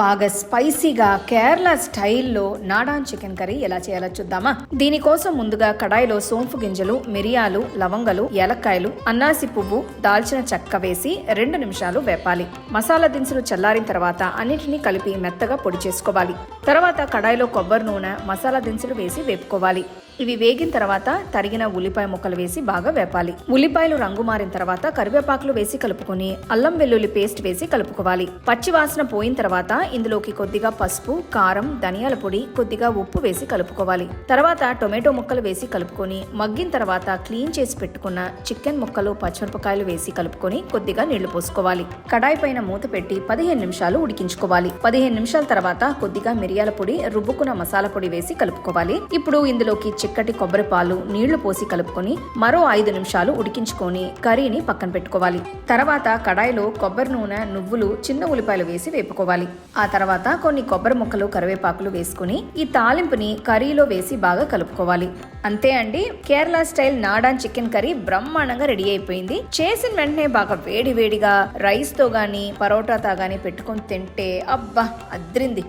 బాగా స్పైసీగా కేరళ స్టైల్లో నాడాన్ చికెన్ కర్రీ ఎలా చేయాలో చూద్దామా? దీనికోసం ముందుగా కడాయిలో సోంపు గింజలు మిరియాలు లవంగలు ఏలక్కాయలు అన్నాసి పువ్వు దాల్చిన చెక్క వేసి రెండు నిమిషాలు వేపాలి. మసాలా దినుసులు చల్లారిన తర్వాత అన్నింటినీ కలిపి మెత్తగా పొడి చేసుకోవాలి. తర్వాత కడాయిలో కొబ్బరి నూనె మసాలా దినుసులు వేసి వేపుకోవాలి. ఇవి వేగిన తర్వాత తరిగిన ఉల్లిపాయ ముక్కలు వేసి బాగా వేపాలి. ఉల్లిపాయలు రంగు మారిన తర్వాత కరివేపాకులు వేసి కలుపుకొని అల్లం వెల్లుల్లి పేస్ట్ వేసి కలుపుకోవాలి. పచ్చి వాసన పోయిన తర్వాత ఇందులోకి కొద్దిగా పసుపు కారం ధనియాల పొడి కొద్దిగా ఉప్పు వేసి కలుపుకోవాలి. తర్వాత టొమాటో ముక్కలు వేసి కలుపుకొని మగ్గిన తర్వాత క్లీన్ చేసి పెట్టుకున్న చికెన్ ముక్కలు పచ్చిమిరపకాయలు వేసి కలుపుకొని కొద్దిగా నీళ్ళు పోసుకోవాలి. కడాయి పైన మూత పెట్టి పదిహేను నిమిషాలు ఉడికించుకోవాలి. పదిహేను నిమిషాల తర్వాత కొద్దిగా మిరియాల పొడి రుబ్బుకున్న మసాలా పొడి వేసి కలుపుకోవాలి. ఇప్పుడు ఇందులోకి చిక్కటి కొబ్బరి పాలు నీళ్ళు పోసి కలుపుకొని మరో ఐదు నిమిషాలు ఉడికించుకొని కర్రీని పక్కన పెట్టుకోవాలి. తర్వాత కడాయిలో కొబ్బరి నూనె నువ్వులు చిన్న ఉల్లిపాయలు వేసి వేపుకోవాలి. ఆ తర్వాత కొన్ని కొబ్బరి ముక్కలు కరివేపాకులు వేసుకుని ఈ తాలింపుని కర్రీలో వేసి బాగా కలుపుకోవాలి. అంతే అండి Kerala style nadan chicken curry బ్రహ్మాండంగా రెడీ అయిపోయింది. చేసిన వెంటనే బాగా వేడి వేడిగా రైస్తో గాని పరోటాతో గాని పెట్టుకొని తింటే అబ్బా అద్రింది.